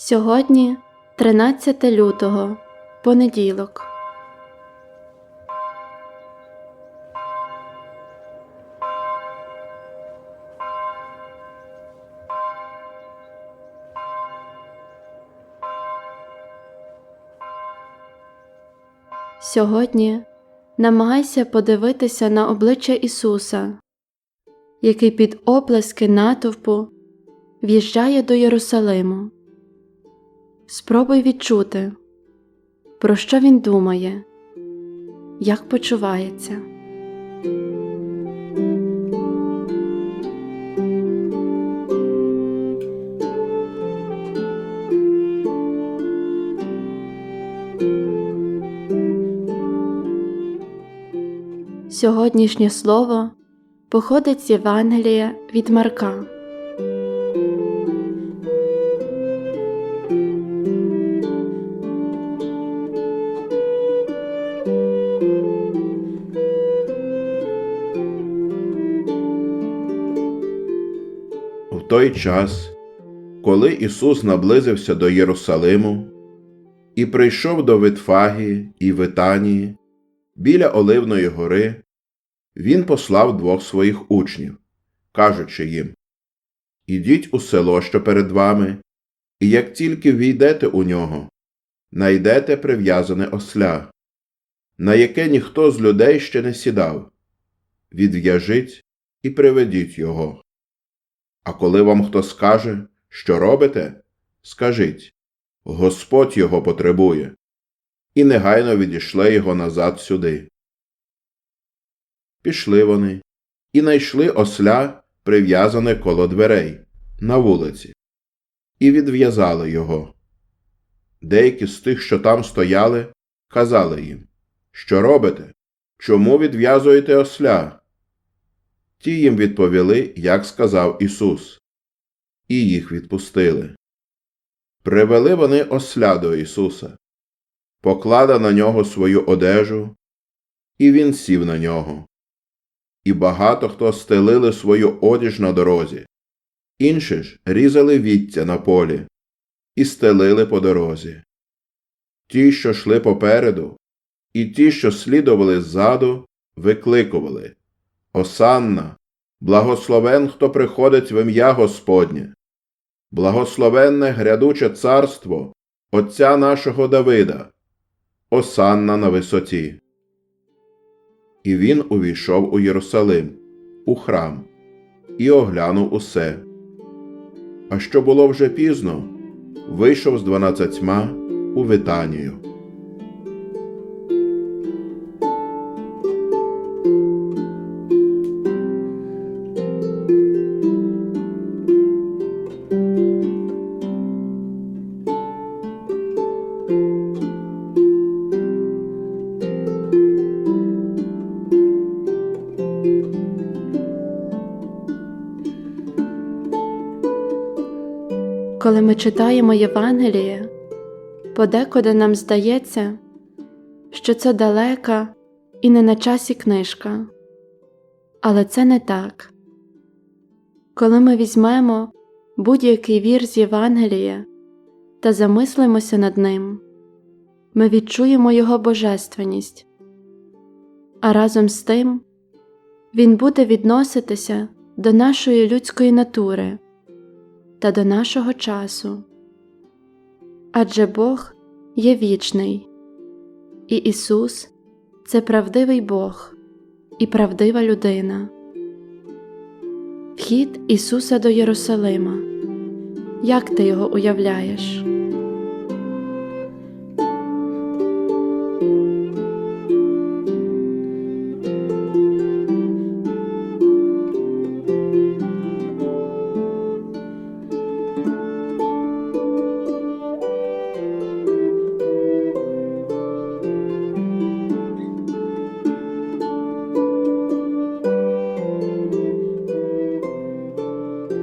Сьогодні 13 лютого, понеділок. Сьогодні намагайся подивитися на обличчя Ісуса, який під оплески натовпу в'їжджає до Єрусалиму. Спробуй відчути, про що він думає, як почувається. Сьогоднішнє слово походить з Євангелія від Марка. Той час, коли Ісус наблизився до Єрусалиму і прийшов до Витфагії і Витанії біля Оливної гори, Він послав двох своїх учнів, кажучи їм Ідіть у село, що перед вами, і як тільки війдете у нього, найдете прив'язане осля, на яке ніхто з людей ще не сідав. Відв'яжіть і приведіть його. А коли вам хто скаже, що робите, скажіть Господь його потребує, і негайно відійшли його назад сюди. Пішли вони і найшли осля, прив'язане коло дверей, на вулиці, і відв'язали його. Деякі з тих, що там стояли, казали їм Що робите? Чому відв'язуєте осля? Ті їм відповіли, як сказав Ісус, і їх відпустили. Привели вони осля до Ісуса, поклада на нього свою одежу, і він сів на нього. І багато хто стелили свою одіж на дорозі, інші ж різали віття на полі і стелили по дорозі. Ті, що йшли попереду, і ті, що слідували ззаду, викликували Осанна, благословен, хто приходить в ім'я Господнє, благословенне грядуче царство Отця нашого Давида, Осанна на висоті. І він увійшов у Єрусалим, у храм, і оглянув усе. А що було вже пізно, вийшов з дванадцятьма у Витанію. Коли ми читаємо Євангеліє, подекуди нам здається, що це далека і не на часі книжка. Але це не так. Коли ми візьмемо будь-який вір з Євангелія та замислимося над ним, ми відчуємо його божественність, а разом з тим він буде відноситися до нашої людської натури та до нашого часу. Адже Бог є вічний, і Ісус це правдивий Бог і правдива людина. Вхід Ісуса до Єрусалима. Як ти його уявляєш?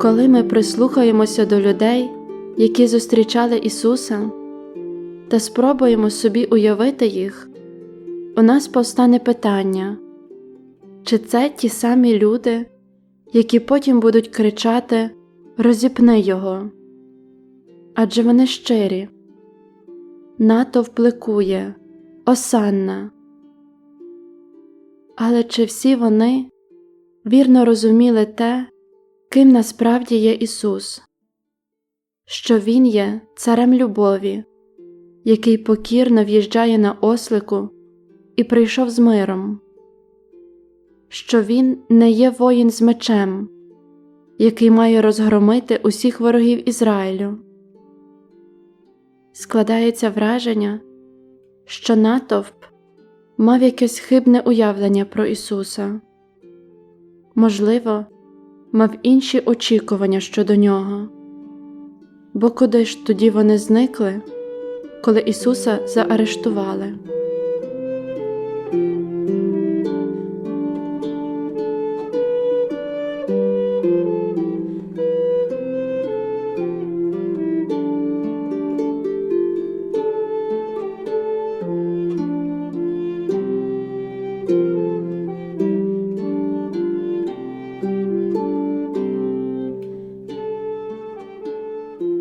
Коли ми прислухаємося до людей, які зустрічали Ісуса, та спробуємо собі уявити їх, у нас повстане питання, чи це ті самі люди, які потім будуть кричати Розіпни його. адже вони щирі. Натовп ликує, осанна. Але чи всі вони вірно розуміли те, ким насправді є Ісус, що Він є царем любові, який покірно в'їжджає на ослику і прийшов з миром, що Він не є воїн з мечем, який має розгромити усіх ворогів Ізраїлю. Складається враження, що натовп мав якесь хибне уявлення про Ісуса, можливо, мав інші очікування щодо нього. Бо куди ж тоді вони зникли, коли Ісуса заарештували?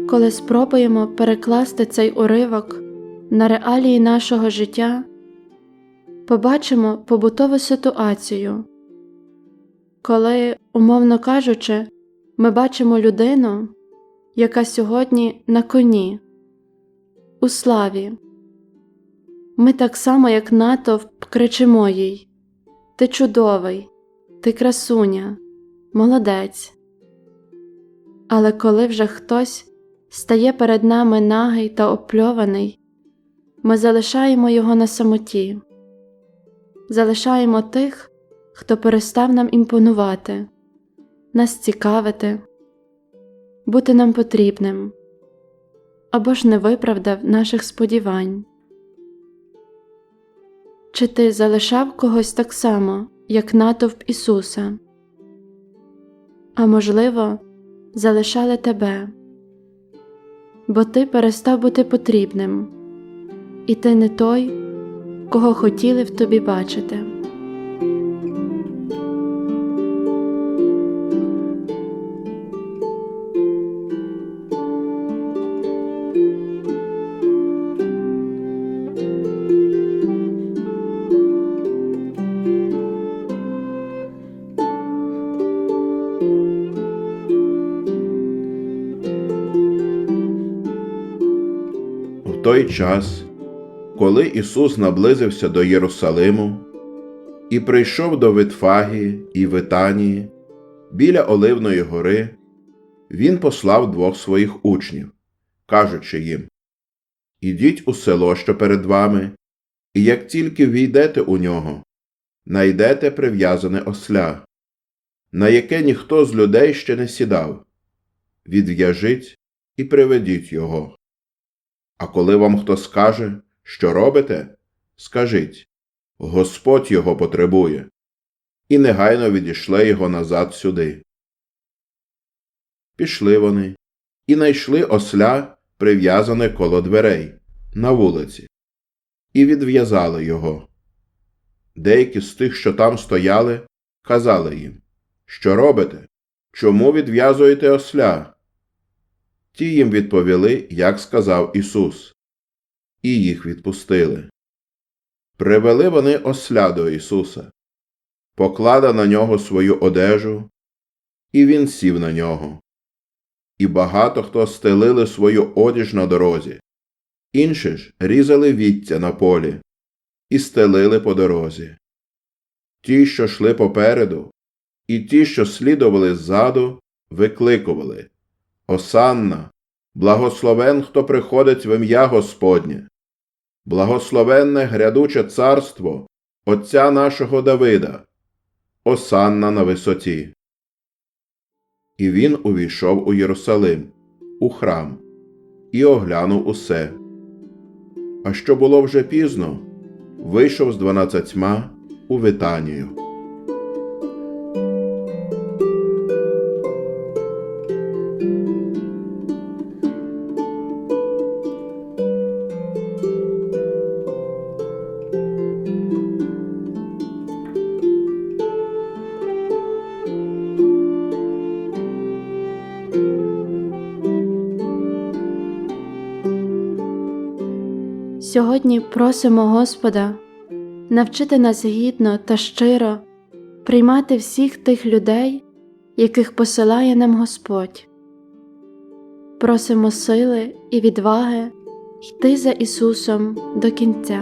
Коли спробуємо перекласти цей уривок на реалії нашого життя, побачимо побутову ситуацію, коли, умовно кажучи, ми бачимо людину, яка сьогодні на коні, у славі. Ми так само, як натовп, кричимо їй Ти чудовий, ти красуня, молодець. Але коли вже хтось стає перед нами нагий та опльований, ми залишаємо його на самоті, залишаємо тих, хто перестав нам імпонувати, нас цікавити, бути нам потрібним або ж не виправдав наших сподівань. Чи ти залишав когось так само, як натовп Ісуса? А можливо, залишали тебе бо ти перестав бути потрібним, і ти не той, кого хотіли в тобі бачити. Той час, коли Ісус наблизився до Єрусалиму і прийшов до Витфагії і Витанії біля Оливної гори, Він послав двох своїх учнів, кажучи їм Ідіть у село, що перед вами, і як тільки війдете у нього, найдете прив'язане осля, на яке ніхто з людей ще не сідав. Відв'яжіть і приведіть його. А коли вам хто скаже, що робите, скажіть Господь його потребує, і негайно відійшли його назад сюди. Пішли вони і найшли осля, прив'язане коло дверей, на вулиці, і відв'язали його. Деякі з тих, що там стояли, казали їм Що робите? Чому відв'язуєте осля? Ті їм відповіли, як сказав Ісус, і їх відпустили. Привели вони осля до Ісуса, поклада на нього свою одежу, і він сів на нього. І багато хто стелили свою одіж на дорозі, інші ж різали віття на полі і стелили по дорозі. Ті, що йшли попереду, і ті, що слідували ззаду, викликували Осанна, благословен, хто приходить в ім'я Господнє, благословенне грядуче царство Отця нашого Давида, Осанна на висоті. І він увійшов у Єрусалим, у храм, і оглянув усе. А що було вже пізно, вийшов з дванадцятьма у Витанію. Сьогодні просимо Господа навчити нас гідно та щиро приймати всіх тих людей, яких посилає нам Господь. Просимо сили і відваги йти за Ісусом до кінця.